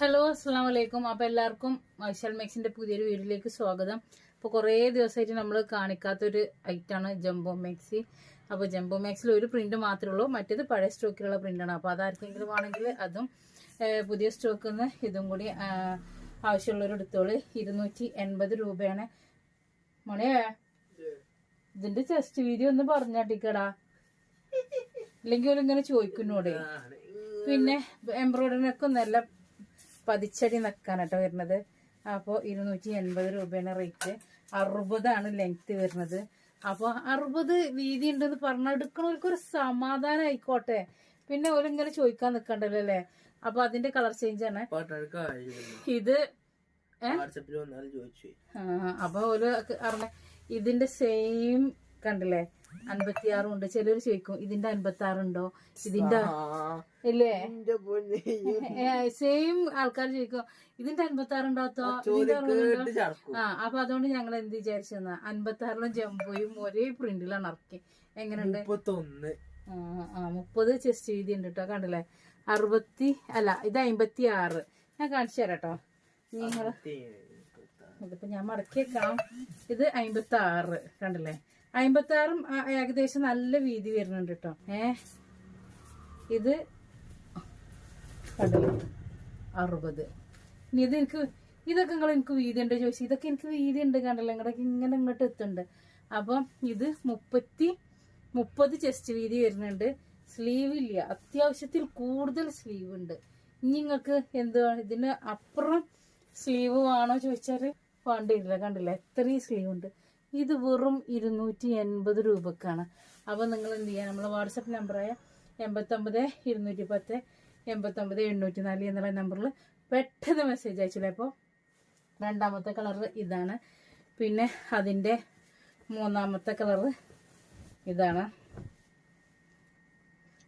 Hello അസ്സാം വലൈക്കും അപ്പോൾ എല്ലാവർക്കും മൈഷൽ മാക്സിന്റെ പുതിയൊരു വീഡിയോയിലേക്ക് സ്വാഗതം. അപ്പോൾ കുറേ ദിവസമായിട്ട് നമ്മൾ കാണിക്കാത്തൊരു ഐറ്റാണ് ജംബോ മാക്സി. അപ്പോൾ ജംബോ മാക്സിൽ ഒരു പ്രിന്റ് മാത്രമേ ഉള്ളൂ. മറ്റേത് പഴയ സ്റ്റോക്കിലുള്ള പ്രിന്റാണ് അപ്പോൾ അതാർക്കെങ്കിലും ആണെങ്കിൽ അതും പുതിയ സ്റ്റോക്കിൽ നിന്ന് ഇതും കൂടി ആവശ്യമുള്ളവർ എടുത്തോളൂ. ഇരുന്നൂറ്റി എൺപത് രൂപയാണ്. മോനെ ഇതിന്റെ ചെസ്റ്റ് വീഡിയോ ഒന്ന് പറഞ്ഞാട്ടിക്കടാ ഇല്ലെങ്കിൽ ഇങ്ങനെ ചോദിക്കുന്നോടെ? പിന്നെ എംബ്രോയിഡറിനൊക്കെ നല്ല പതിച്ചടി നിൽക്കാനാട്ടോ വരുന്നത്. അപ്പോൾ ഇരുന്നൂറ്റി എൺപത് രൂപയാണ് റേറ്റ്. അറുപതാണ് ലെങ്ത് വരുന്നത്. അപ്പോൾ അറുപത് വീതി ഉണ്ടെന്ന് പറഞ്ഞാൽ എടുക്കണവർക്ക് ഒരു സമാധാനം ആയിക്കോട്ടെ പിന്നെ ഓരിങ്ങനെ ചോദിക്കാൻ നിൽക്കണ്ടല്ലോ അല്ലേ? അപ്പൊ അതിന്റെ കളർ ചേഞ്ച് ആണ്. ഇത് അപ്പൊ ഓരോ അറിഞ്ഞ ഇതിന്റെ സെയിം കണ്ടില്ലേ? അൻപത്തിയാറും ഉണ്ട്. ചിലർ ചോദിക്കും ഇതിന്റെ അൻപത്തി ആറുണ്ടോ ഇതിന്റെ ഇല്ലേ? സെയിം ആൾക്കാർ ചോദിക്കും ഇതിന്റെ അൻപത്തി ആറുണ്ടാത്തോ ആ അപ്പൊ അതുകൊണ്ട് ഞങ്ങൾ എന്ത് വിചാരിച്ചെന്നാ അൻപത്തി ആറിലും ജംബോയും ഒരേ പ്രിന്റിലാണ് ഇറക്കി. എങ്ങനെയുണ്ട്? ആ, മുപ്പത് ചെസ്റ്റ് വീതി ഉണ്ട് കേട്ടോ കണ്ടില്ലേ? അറുപത്തി അല്ല ഇത് അമ്പത്തി ആറ് ഞാൻ കാണിച്ചു തരാം കേട്ടോ നിങ്ങൾ ഇതിപ്പോ ഞാൻ മടക്കിയേക്കാം. ഇത് അമ്പത്തി ആറ് കണ്ടില്ലേ? അമ്പത്തി ആറും ഏകദേശം നല്ല വീതി വരുന്നുണ്ട് കേട്ടോ ഏ? ഇത് അറുപത്. ഇനി ഇത് എനിക്ക് ഇതൊക്കെ നിങ്ങൾ എനിക്ക് വീതി ഉണ്ട് ചോദിച്ചു. ഇതൊക്കെ എനിക്ക് വീതി ഉണ്ട് കണ്ടല്ലോ. ഇങ്ങോട്ടൊക്കെ ഇങ്ങനെ ഇങ്ങോട്ട് എത്തുന്നുണ്ട്. അപ്പം ഇത് മുപ്പത്തി മുപ്പത് ചെസ്റ്റ് വീതി വരുന്നുണ്ട്. സ്ലീവ് ഇല്ല. അത്യാവശ്യത്തിൽ കൂടുതൽ സ്ലീവ് ഉണ്ട്. ഇനി നിങ്ങൾക്ക് എന്തുവാ ഇതിന് അപ്പുറം സ്ലീവ് വേണോ ചോദിച്ചാൽ വേണ്ടിയില്ല കണ്ടില്ല? എത്രയും സ്ലീവ് ഉണ്ട്. ഇത് വെറും ഇരുന്നൂറ്റി എൺപത് രൂപക്കാണ്. അപ്പോൾ നിങ്ങൾ എന്ത് ചെയ്യുക നമ്മളെ വാട്സപ്പ് നമ്പറായ എൺപത്തൊമ്പത് ഇരുന്നൂറ്റി പത്ത് എൺപത്തൊമ്പത് എണ്ണൂറ്റി നാല് എന്നുള്ള നമ്പറിൽ പെട്ടെന്ന് മെസ്സേജ് അയച്ചില്ലേ? അപ്പോൾ രണ്ടാമത്തെ കളർ ഇതാണ്. പിന്നെ അതിന്റെ മൂന്നാമത്തെ കളർ ഇതാണ്.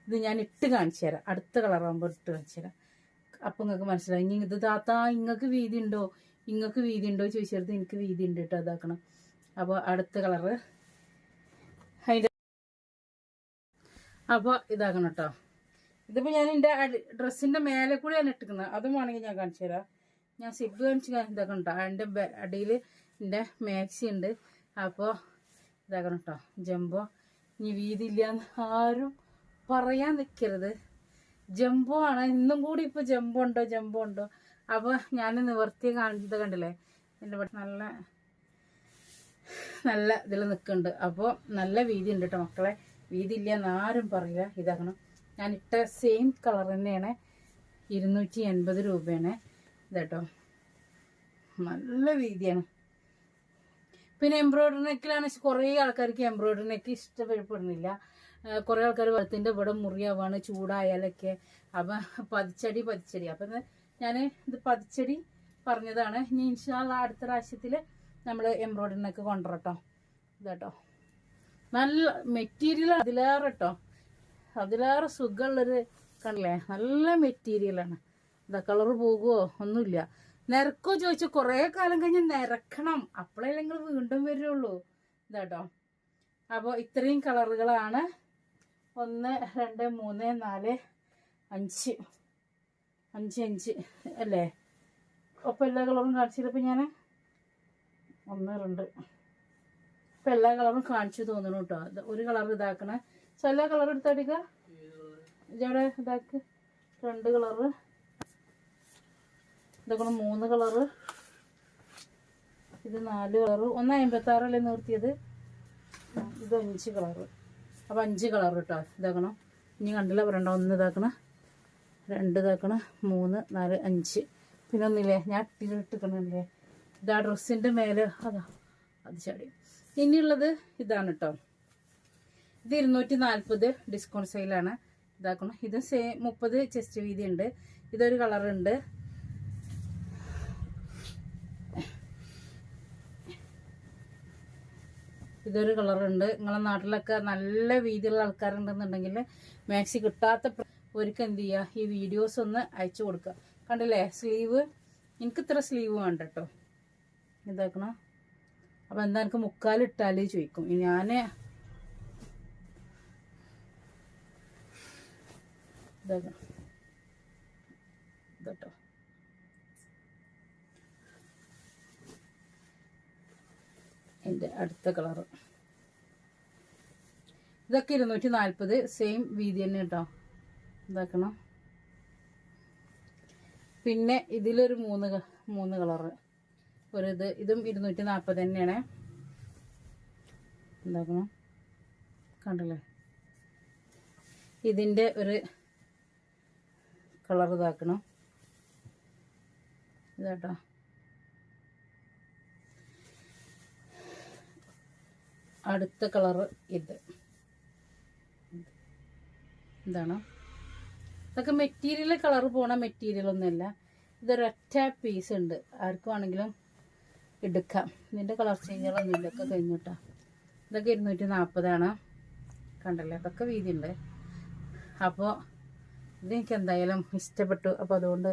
ഇത് ഞാൻ ഇട്ട് കാണിച്ചു തരാം. അടുത്ത കളറാകുമ്പോൾ ഇട്ട് കാണിച്ചു തരാം. അപ്പം നിങ്ങൾക്ക് മനസ്സിലായി. ഇനി ഇത് താത്ത ഇങ്ങക്ക് വീതി ഉണ്ടോ? ഇങ്ങക്ക് വീതി ഉണ്ടോ? ചോദിച്ചെടുത്ത് എനിക്ക് വീതി ഉണ്ട് കേട്ടോ അതാക്കണം അപ്പോൾ അടുത്ത കളറ്. അതിന്റെ അപ്പോൾ ഇതാക്കണം കേട്ടോ ഇതിപ്പോൾ ഞാൻ എന്റെ ഡ്രസ്സിന്റെ മേലെ കൂടിയാണ് ഇട്ടിരിക്കുന്നത്. അതും വേണമെങ്കിൽ ഞാൻ കാണിച്ചു തരാം. ഞാൻ സിബ് കാണിച്ച് ഇതാക്കണം കേട്ടോ അതിന്റെ അടിയിൽ എന്റെ മാക്സി ഉണ്ട്. അപ്പോൾ ഇതാക്കണം കേട്ടോ ജംബോ. ഇനി വീതി ഇല്ലയെന്ന് ആരും പറയാൻ നിൽക്കരുത് ജംബോ ആണ്. ഇന്നും കൂടി ഇപ്പോൾ ജംബോ ഉണ്ടോ? ജംബോ ഉണ്ടോ? അപ്പോൾ ഞാൻ നിവർത്തി കാണിച്ചത് കണ്ടില്ലേ? എന്റെ നല്ല നല്ല ഇതിൽ നിൽക്കുന്നുണ്ട്. അപ്പോൾ നല്ല വീതി ഉണ്ട് കേട്ടോ മക്കളെ. വീതി ഇല്ല എന്ന് ആരും പറയില്ല. ഇതാക്കണം ഞാൻ ഇട്ട സെയിം കളർ തന്നെയാണ്. ഇരുന്നൂറ്റി എൺപത് രൂപയാണ്. ഇതേട്ടോ. നല്ല വീതിയാണ്. പിന്നെ എംബ്രോയിഡറി നെക്കിലാണ് കുറേ ആൾക്കാർക്ക് എംബ്രോയിഡറി നെക്ക് ഇഷ്ടപ്പെടുന്നില്ല. കുറേ ആൾക്കാർ വെള്ളത്തിന്റെ ഇവിടെ മുറിയാവാണ് ചൂടായാലൊക്കെ. അപ്പം പതിച്ചടി പതിച്ചടി. അപ്പം ഞാൻ ഇത് പതിച്ചടി പറഞ്ഞതാണ്. ഇനി ഇൻഷാള്ള അടുത്ത പ്രാവശ്യത്തിൽ നമ്മൾ എംബ്രോയിഡറി നെക്ക് കൊണ്ടുവരട്ടോ. ഇതാട്ടോ. നല്ല മെറ്റീരിയൽ അതിലേറെ കേട്ടോ അതിലേറെ സുഖമുള്ളൊരു കണ്ടില്ലേ നല്ല മെറ്റീരിയലാണ് ഇതാ കളർ പോകുമോ ഒന്നുമില്ല. നിരക്കോ ചോദിച്ചാൽ കുറേ കാലം കഴിഞ്ഞ് നിരക്കണം. അപ്പോഴേ നിങ്ങൾ വീണ്ടും വരുള്ളൂ. ഇതാട്ടോ. അപ്പോൾ ഇത്രയും കളറുകളാണ് ഒന്ന് രണ്ട് മൂന്ന് നാല് അഞ്ച്. അഞ്ച് അഞ്ച്. അല്ലേ? ഒപ്പം എല്ലാ കളറും കാണിച്ചപ്പോൾ ഞാൻ ഒന്ന് രണ്ട്. ഇപ്പം എല്ലാ കളറും കാണിച്ചു തോന്നുന്നു കേട്ടോ ഒരു കളർ ഇതാക്കണേ. പക്ഷെ എല്ലാ കളർ എടുത്തടിക്ക ഇതവിടെ ഇതാക്ക്. രണ്ട് കളറ്. ഇതൊക്കെ മൂന്ന് കളറ്. ഇത് നാല് കളറ്. ഒന്ന് അമ്പത്താറല്ലേ നിർത്തിയത്? ഇത് അഞ്ച് കളറ്. അപ്പോൾ അഞ്ച് കളർ കേട്ടോ ഇതാക്കണം? ഇനി കണ്ടില്ല പറയണ്ട. ഒന്ന് ഇതാക്കണം. രണ്ട് ഇതാക്കണം. മൂന്ന് നാല് അഞ്ച്. പിന്നെ ഒന്നില്ലേ ഞാൻ ഇട്ടിരിക്കണില്ലേ ഇതാ ഡ്രസ്സിന്റെ മേലെ അതാ അത് ചാടി. ഇനിയുള്ളത് ഇതാണ് കേട്ടോ ഇത് ഇരുന്നൂറ്റി നാൽപ്പത് ഡിസ്കൗണ്ട് സെയിലാണ് ഇതാക്കണം. ഇത് സേ മുപ്പത് ചെസ്റ്റ് വീതി ഉണ്ട്. ഇതൊരു കളറുണ്ട് ഇതൊരു കളറുണ്ട് നിങ്ങളെ നാട്ടിലൊക്കെ നല്ല വീതിയുള്ള ആൾക്കാരുണ്ടെന്നുണ്ടെങ്കിൽ മാക്സി കിട്ടാത്ത ഒരിക്കൽ എന്ത് ചെയ്യുക ഈ വീഡിയോസ് ഒന്ന് അയച്ചു കൊടുക്കുക. കണ്ടില്ലേ? സ്ലീവ് എനിക്ക് ഇത്ര സ്ലീവ് വേണ്ട കേട്ടോ ഇതാക്കണം? അപ്പോൾ എന്താ എനിക്ക് മുക്കാലിട്ടാൽ ചോദിക്കും. ഞാൻ ഇതാക്കണം. ഇതട്ടോ. എന്റെ അടുത്ത കളറ് ഇതൊക്കെ ഇരുന്നൂറ്റി നാൽപ്പത് സെയിം വീതി തന്നെ കേട്ടോ. ഇതാക്കണം. പിന്നെ ഇതിലൊരു മൂന്ന് മൂന്ന് കളറ്. ഒരു ഇത് ഇതും ഇരുന്നൂറ്റി നാൽപ്പത് തന്നെയാണ്. എന്താക്കണം കണ്ടല്ലേ? ഇതിന്റെ ഒരു കളർ ഇതാക്കണം. ഇതാട്ടോ. അടുത്ത കളറ് ഇത്. എന്താണ് ഇതൊക്കെ മെറ്റീരിയൽ കളർ പോണ മെറ്റീരിയൽ ഒന്നുമല്ല. ഇതൊരൊറ്റ പീസ് ഉണ്ട്. ആർക്കും ആണെങ്കിലും എടുക്കാം. ഇതിന്റെ കളർ ചേഞ്ചുകളൊന്നും ഇതൊക്കെ കഴിഞ്ഞിട്ടാ ഇതൊക്കെ ഇരുന്നൂറ്റി നാൽപ്പതാണ് കണ്ടല്ലേ? അതൊക്കെ ഉണ്ട് അപ്പോൾ ഇതെനിക്ക് എന്തായാലും ഇഷ്ടപ്പെട്ടു. അപ്പോൾ അതുകൊണ്ട്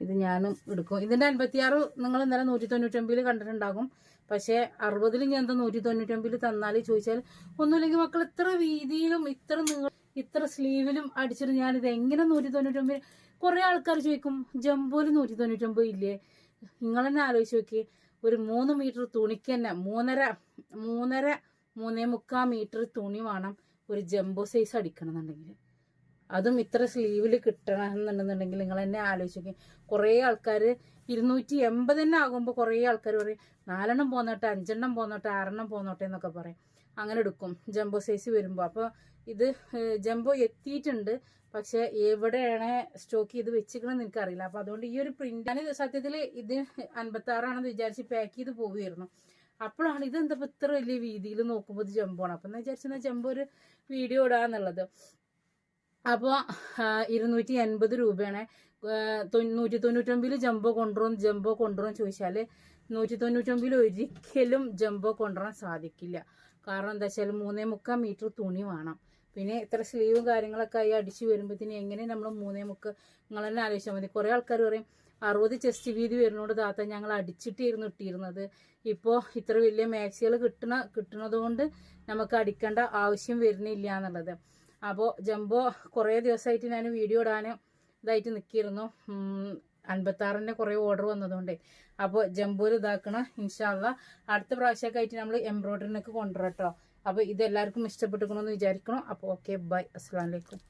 ഇത് ഞാനും എടുക്കും. ഇതിന്റെ അൻപത്തിയാറ് നിങ്ങൾ ഇന്നലെ നൂറ്റി തൊണ്ണൂറ്റൊമ്പതിൽ കണ്ടിട്ടുണ്ടാകും. പക്ഷേ അറുപതിൽ ഞാൻ എന്താ നൂറ്റി തൊണ്ണൂറ്റൊമ്പതിൽ തന്നാൽ ചോദിച്ചാൽ ഒന്നുമില്ലെങ്കിൽ മക്കൾ ഇത്ര വീതിയിലും ഇത്ര നീളം ഇത്ര സ്ലീവിലും അടിച്ചിട്ട് ഞാനിത് എങ്ങനെ നൂറ്റി തൊണ്ണൂറ്റൊമ്പത് കുറേ ആൾക്കാർ ചോദിക്കും ജംബോയിൽ നൂറ്റി തൊണ്ണൂറ്റൊമ്പത് ഇല്ലേ? നിങ്ങൾ തന്നെ ആലോചിച്ച് നോക്കി ഒരു മൂന്ന് മീറ്റർ തുണിക്ക് തന്നെ മൂന്നര മൂന്നര മൂന്നേ മുക്കാൽ മീറ്റർ തുണി വേണം ഒരു ജംബോ സൈസ് അടിക്കണം എന്നുണ്ടെങ്കിൽ അതും ഇത്ര സ്ലീവിൽ കിട്ടണം എന്നുണ്ടെന്നുണ്ടെങ്കിൽ നിങ്ങൾ തന്നെ ആലോചിക്കും കുറേ ആൾക്കാർ ഇരുന്നൂറ്റി എൺപത് തന്നെ ആകുമ്പോൾ കുറേ ആൾക്കാർ പറയും നാലെണ്ണം പോന്നോട്ടെ അഞ്ചെണ്ണം പോന്നോട്ടെ ആറെണ്ണം പോന്നോട്ടെ എന്നൊക്കെ പറയും. അങ്ങനെ എടുക്കും. ജംബോ സൈസ് വരുമ്പോൾ അപ്പോൾ ഇത് ജംബോ എത്തിയിട്ടുണ്ട്. പക്ഷെ എവിടെയാണ് സ്റ്റോക്ക് ചെയ്ത് വെച്ചിക്കണമെന്ന് എനിക്കറിയില്ല. അപ്പോൾ അതുകൊണ്ട് ഈ ഒരു പ്രിന്റ് ഞാൻ സത്യത്തിൽ ഇത് അൻപത്തി ആറാണെന്ന് വിചാരിച്ച് പാക്ക് ചെയ്ത് പോവുമായിരുന്നു അപ്പോഴാണ് ഇത് എന്താ ഇത്ര വലിയ വീതിയിൽ നോക്കുമ്പോൾ ഇത് ജംബോ ആണ്. അപ്പം എന്ന് വിചാരിച്ചാൽ ജംബോ ഒരു വീഡിയോ ഇടാന്നുള്ളത് അപ്പോൾ ഇരുന്നൂറ്റി എൺപത് രൂപയാണ്. നൂറ്റി തൊണ്ണൂറ്റൊമ്പതിൽ ജംബോ കൊണ്ടുവരും ജംബോ കൊണ്ടുവരും ചോദിച്ചാൽ നൂറ്റി തൊണ്ണൂറ്റൊമ്പതിൽ ഒരിക്കലും ജംബോ കൊണ്ടുവരാൻ സാധിക്കില്ല. കാരണം എന്താ വെച്ചാൽ മൂന്നേ മുക്കാൽ മീറ്റർ തുണി വേണം. പിന്നെ ഇത്ര സ്ലീവും കാര്യങ്ങളൊക്കെ ആയി അടിച്ചു വരുമ്പോഴത്തേന് എങ്ങനെ നമ്മൾ മൂന്നേ മുക്ക് നിങ്ങൾ തന്നെ ആലോചിച്ചാൽ മതി. കുറേ ആൾക്കാർ പറയും അറുപത് ചെസ്റ്റ് വീതി വരുന്നോട് താത്ത ഞങ്ങൾ അടിച്ചിട്ടായിരുന്നു ഇട്ടിരുന്നത്. ഇപ്പോൾ ഇത്ര വലിയ മാക്സികൾ കിട്ടണ കിട്ടുന്നത് കൊണ്ട് നമുക്ക് അടിക്കേണ്ട ആവശ്യം വരുന്നില്ല എന്നുള്ളത്. അപ്പോൾ ജംബോ കുറേ ദിവസമായിട്ട് ഞാൻ വീഡിയോ ഇടാൻ ഇതായിട്ട് നിൽക്കിയിരുന്നു അൻപത്താറിന്റെ കുറേ ഓർഡർ വന്നതുകൊണ്ട്. അപ്പോൾ ജംബൂര് ഇതാക്കണം ഇൻഷാല്ല അടുത്ത പ്രാവശ്യമൊക്കെ ആയിട്ട് നമ്മൾ എംബ്രോയിഡറിനൊക്കെ കൊണ്ടുവരട്ടോ അപ്പോൾ ഇതെല്ലാവർക്കും ഇഷ്ടപ്പെട്ടിരിക്കണമെന്ന് വിചാരിക്കണം? അപ്പോൾ ഓക്കെ ബൈ അസ്സാം വലൈക്കും